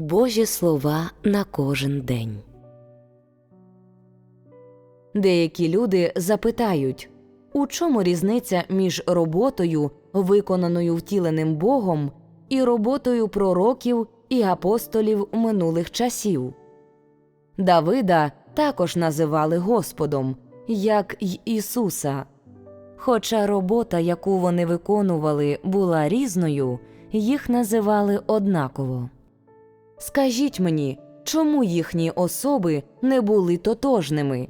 Божі слова на кожен день. Деякі люди запитають, у чому різниця між роботою, виконаною втіленим Богом, і роботою пророків і апостолів минулих часів. Давида також називали Господом, як й Ісуса. Хоча робота, яку вони виконували, була різною, їх називали однаково. Скажіть мені, чому їхні особи не були тотожними?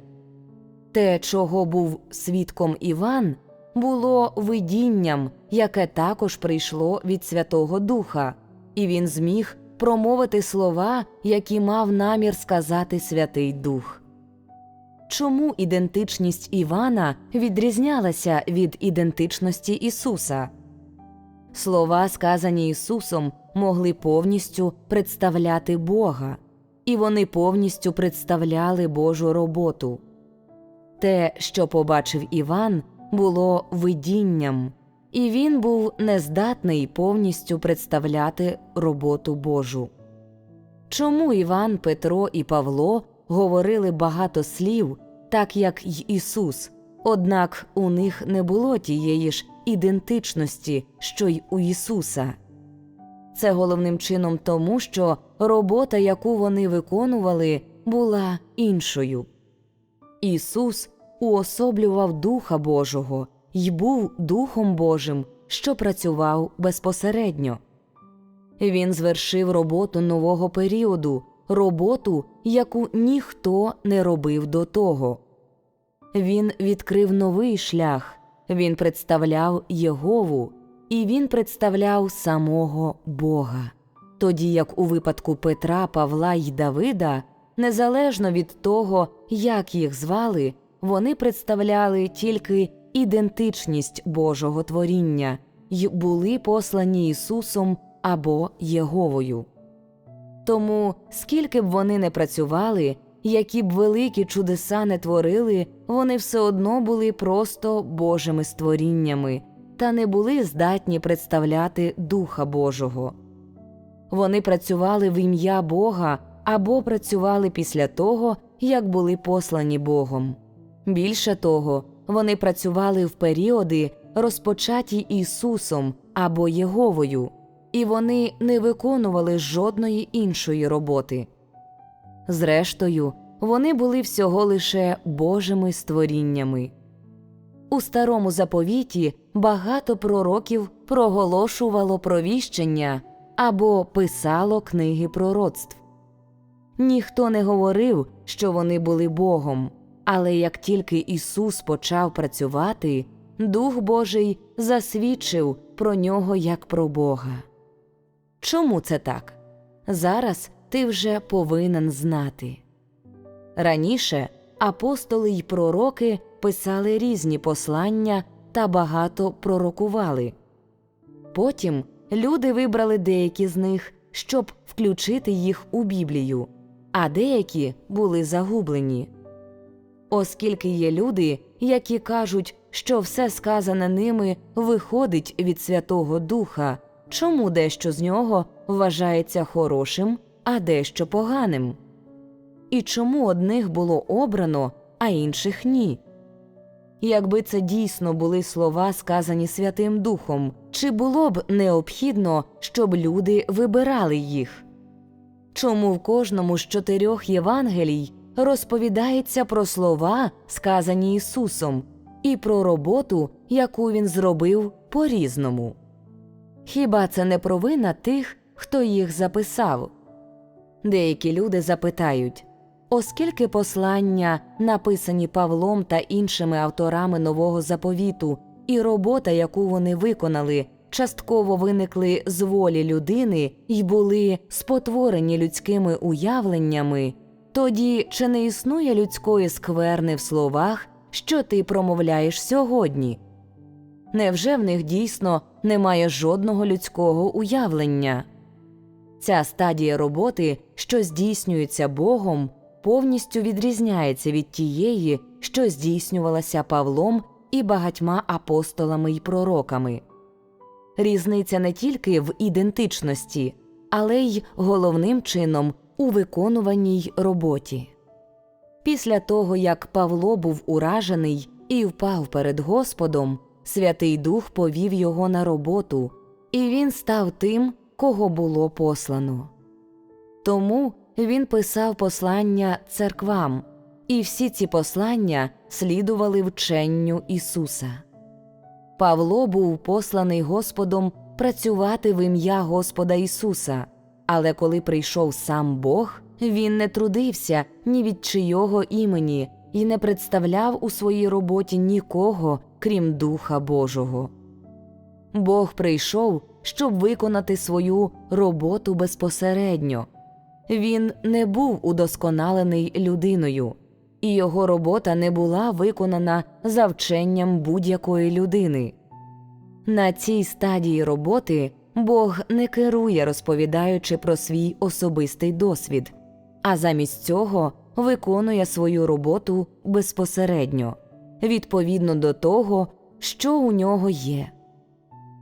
Те, чого був свідком Іван, було видінням, яке також прийшло від Святого Духа, і він зміг промовити слова, які мав намір сказати Святий Дух. Чому ідентичність Івана відрізнялася від ідентичності Ісуса? Слова, сказані Ісусом, могли повністю представляти Бога, і вони повністю представляли Божу роботу. Те, що побачив Іван, було видінням, і він був нездатний повністю представляти роботу Божу. Чому Іван, Петро і Павло говорили багато слів, так як й Ісус, однак у них не було тієї ж ідентичності, що й у Ісуса? Це головним чином тому, що робота, яку вони виконували, була іншою. Ісус уособлював Духа Божого й був Духом Божим, що працював безпосередньо. Він звершив роботу нового періоду, роботу, яку ніхто не робив до того. Він відкрив новий шлях, він представляв Єгову, і він представляв самого Бога. Тоді як у випадку Петра, Павла й Давида, незалежно від того, як їх звали, вони представляли тільки ідентичність Божого творіння й були послані Ісусом або Єговою. Тому, скільки б вони не працювали, які б великі чудеса не творили, вони все одно були просто Божими створіннями та не були здатні представляти Духа Божого. Вони працювали в ім'я Бога або працювали після того, як були послані Богом. Більше того, вони працювали в періоди, розпочаті Ісусом або Єговою, і вони не виконували жодної іншої роботи. Зрештою, вони були всього лише Божими створіннями. У старому заповіті багато пророків проголошувало провіщення або писало книги пророцтв. Ніхто не говорив, що вони були Богом, але як тільки Ісус почав працювати, Дух Божий засвідчив про нього як про Бога. Чому це так? Зараз ти вже повинен знати. Раніше апостоли й пророки писали різні послання та багато пророкували. Потім люди вибрали деякі з них, щоб включити їх у Біблію, а деякі були загублені. Оскільки є люди, які кажуть, що все сказане ними виходить від Святого Духа, чому дещо з нього вважається хорошим, а дещо поганим? І чому одних було обрано, а інших ні? Якби це дійсно були слова, сказані Святим Духом, чи було б необхідно, щоб люди вибирали їх? Чому в кожному з чотирьох Євангелій розповідається про слова, сказані Ісусом, і про роботу, яку Він зробив по різному? Хіба це не провина тих, хто їх записав? Деякі люди запитають оскільки послання, написані Павлом та іншими авторами нового заповіту, і робота, яку вони виконали, частково виникли з волі людини і були спотворені людськими уявленнями, тоді чи не існує людської скверни в словах, що ти промовляєш сьогодні? Невже в них дійсно немає жодного людського уявлення? Ця стадія роботи, що здійснюється Богом, повністю відрізняється від тієї, що здійснювалася Павлом і багатьма апостолами й пророками. Різниця не тільки в ідентичності, але й головним чином у виконуваній роботі. Після того, як Павло був уражений і впав перед Господом, Святий Дух повів його на роботу, і він став тим, кого було послано. Тому він писав послання церквам, і всі ці послання слідували вченню Ісуса. Павло був посланий Господом працювати в ім'я Господа Ісуса, але коли прийшов сам Бог, він не трудився ні від чийого імені і не представляв у своїй роботі нікого, крім Духа Божого. Бог прийшов, щоб виконати свою роботу безпосередньо. Він не був удосконалений людиною, і його робота не була виконана за вченням будь-якої людини. На цій стадії роботи Бог не керує, розповідаючи про свій особистий досвід, а замість цього виконує свою роботу безпосередньо, відповідно до того, що у нього є.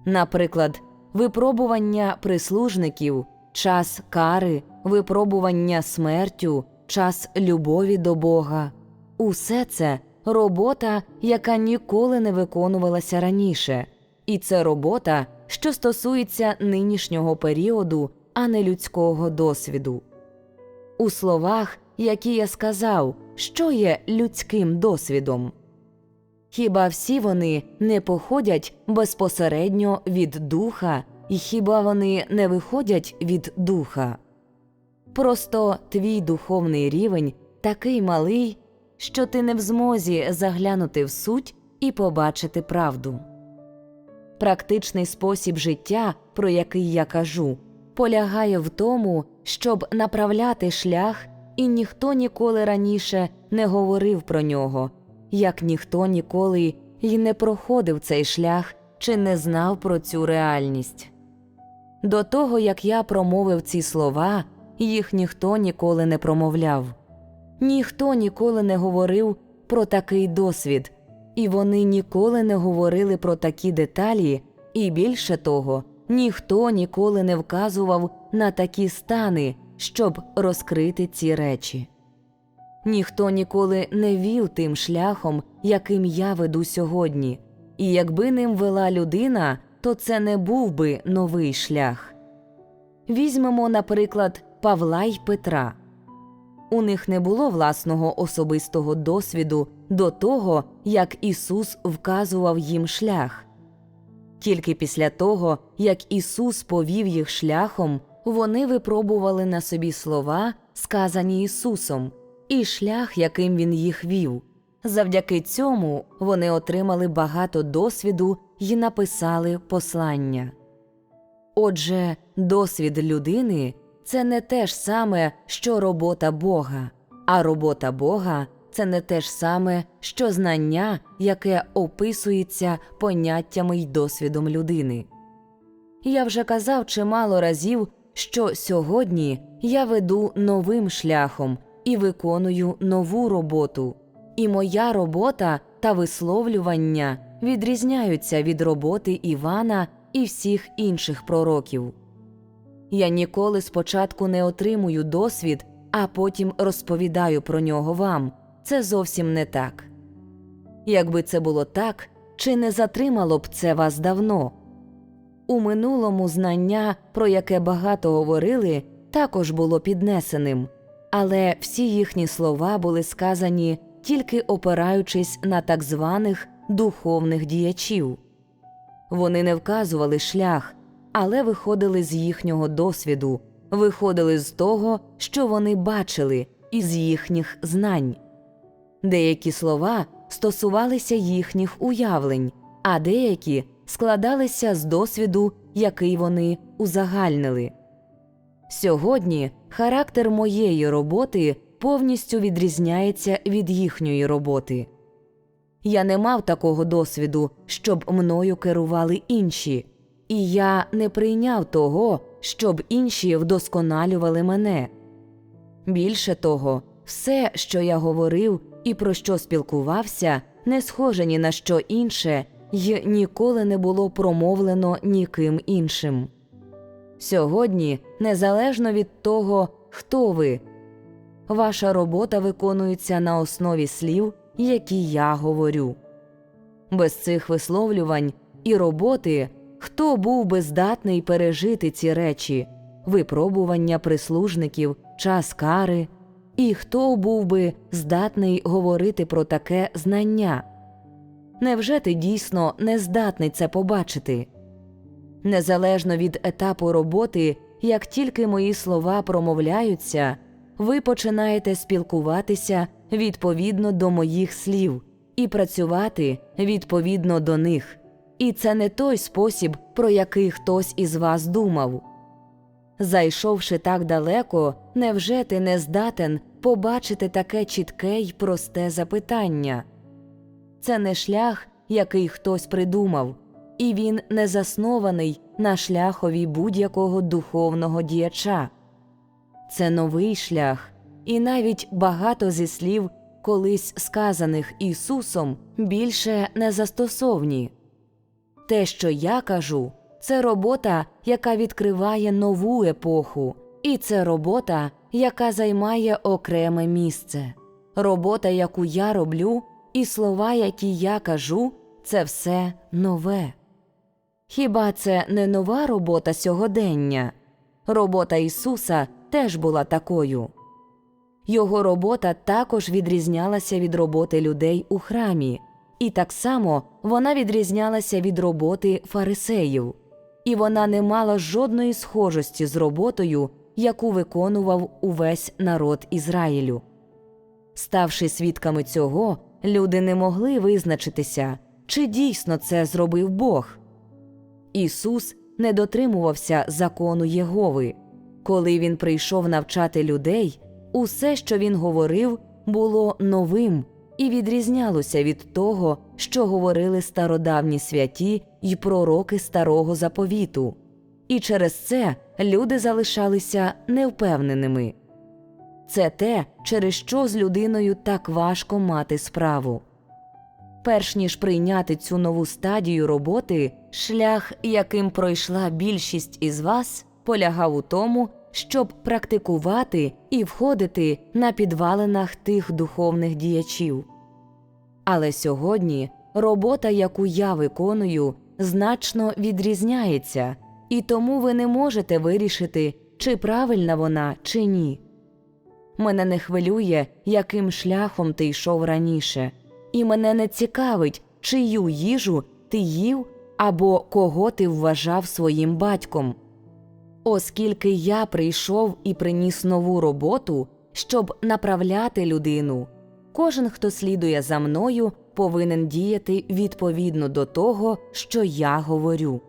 Наприклад, випробування прислужників, час кари, випробування смертю, час любові до Бога усе це робота, яка ніколи не виконувалася раніше, і це робота, що стосується нинішнього періоду, а не людського досвіду. У словах, які я сказав, що є людським досвідом. Хіба всі вони не походять безпосередньо від духа, і хіба вони не виходять від духа? Просто твій духовний рівень такий малий, що ти не в змозі заглянути в суть і побачити правду. Практичний спосіб життя, про який я кажу, полягає в тому, щоб направляти шлях, і ніхто ніколи раніше не говорив про нього, як ніхто ніколи й не проходив цей шлях чи не знав про цю реальність. До того як я промовив ці слова, їх ніхто ніколи не промовляв, ніхто ніколи не говорив про такий досвід, і вони ніколи не говорили про такі деталі, і більше того, ніхто ніколи не вказував на такі стани, щоб розкрити ці речі. Ніхто ніколи не вів тим шляхом, яким я веду сьогодні, і якби ним вела людина, то це не був би новий шлях. Візьмемо, наприклад, Павла й Петра. У них не було власного особистого досвіду до того, як Ісус вказував їм шлях. Тільки після того, як Ісус повів їх шляхом, вони випробували на собі слова, сказані Ісусом, і шлях, яким Він їх вів. Завдяки цьому вони отримали багато досвіду і написали послання. Отже, досвід людини це не те ж саме, що робота Бога, а робота Бога це не те ж саме, що знання, яке описується поняттями й досвідом людини. Я вже казав чимало разів, що сьогодні я веду новим шляхом і виконую нову роботу, і моя робота та висловлювання відрізняються від роботи Івана і всіх інших пророків. Я ніколи спочатку не отримую досвід, а потім розповідаю про нього вам. Це зовсім не так. Якби це було так, чи не затримало б це вас давно? У минулому знання, про яке багато говорили, також було піднесеним, але всі їхні слова були сказані тільки опираючись на так званих духовних діячів. Вони не вказували шлях, але виходили з їхнього досвіду, виходили з того, що вони бачили, із їхніх знань. Деякі слова стосувалися їхніх уявлень, а деякі складалися з досвіду, який вони узагальнили. Сьогодні характер моєї роботи повністю відрізняється від їхньої роботи. Я не мав такого досвіду, щоб мною керували інші, і я не прийняв того, щоб інші вдосконалювали мене. Більше того, все, що я говорив і про що спілкувався, не схоже ні на що інше й ніколи не було промовлено ніким іншим. Сьогодні, незалежно від того, хто ви, ваша робота виконується на основі слів, які я говорю. Без цих висловлювань і роботи хто був би здатний пережити ці речі, випробування прислужників, час кари, і хто був би здатний говорити про таке знання? Невже ти дійсно не здатний це побачити? Незалежно від етапу роботи, як тільки мої слова промовляються, ви починаєте спілкуватися відповідно до моїх слів і працювати відповідно до них. І це не той спосіб, про який хтось із вас думав. Зайшовши так далеко, невже ти не здатен побачити таке чітке й просте запитання? Це не шлях, який хтось придумав, і він не заснований на шляхові будь-якого духовного діяча. Це новий шлях, і навіть багато зі слів, колись сказаних Ісусом, більше не застосовні. Те, що я кажу, це робота, яка відкриває нову епоху, і це робота, яка займає окреме місце. Робота, яку я роблю, і слова, які я кажу, це все нове. Хіба це не нова робота сьогодення? Робота Ісуса теж була такою. Його робота також відрізнялася від роботи людей у храмі, і так само вона відрізнялася від роботи фарисеїв, і вона не мала жодної схожості з роботою, яку виконував увесь народ Ізраїлю. Ставши свідками цього, люди не могли визначитися, чи дійсно це зробив Бог. Ісус не дотримувався закону Єгови. Коли він прийшов навчати людей, усе, що він говорив, було новим і відрізнялося від того, що говорили стародавні святі й пророки старого заповіту, і через це люди залишалися невпевненими. Це те, через що з людиною так важко мати справу. Перш ніж прийняти цю нову стадію роботи, шлях, яким пройшла більшість із вас, полягав у тому, щоб практикувати і входити на підвалинах тих духовних діячів. Але сьогодні робота, яку я виконую, значно відрізняється, і тому ви не можете вирішити, чи правильна вона, чи ні. Мене не хвилює, яким шляхом ти йшов раніше, і мене не цікавить, чию їжу ти їв або кого ти вважав своїм батьком. Оскільки я прийшов і приніс нову роботу, щоб направляти людину, кожен, хто слідує за мною, повинен діяти відповідно до того, що я говорю.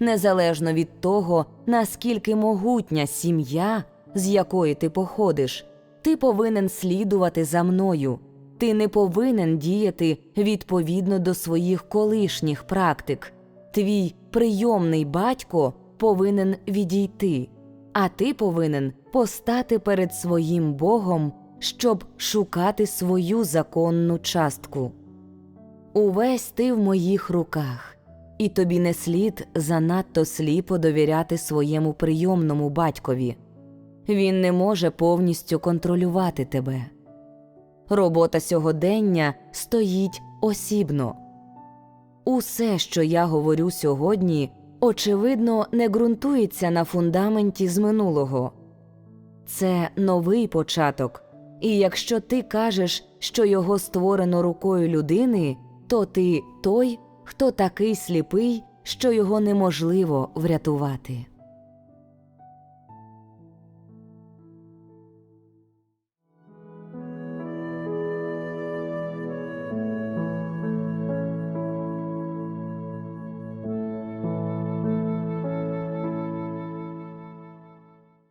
Незалежно від того, наскільки могутня сім'я, з якої ти походиш, ти повинен слідувати за мною. Ти не повинен діяти відповідно до своїх колишніх практик. Твій прийомний батько повинен відійти, а ти повинен постати перед своїм Богом, щоб шукати свою законну частку. Увесь ти в моїх руках, і тобі не слід занадто сліпо довіряти своєму прийомному батькові. Він не може повністю контролювати тебе. Робота сьогодення стоїть осібно. Усе, що я говорю сьогодні, очевидно, не ґрунтується на фундаменті з минулого. Це новий початок, і якщо ти кажеш, що його створено рукою людини, то ти той, хто такий сліпий, що його неможливо врятувати.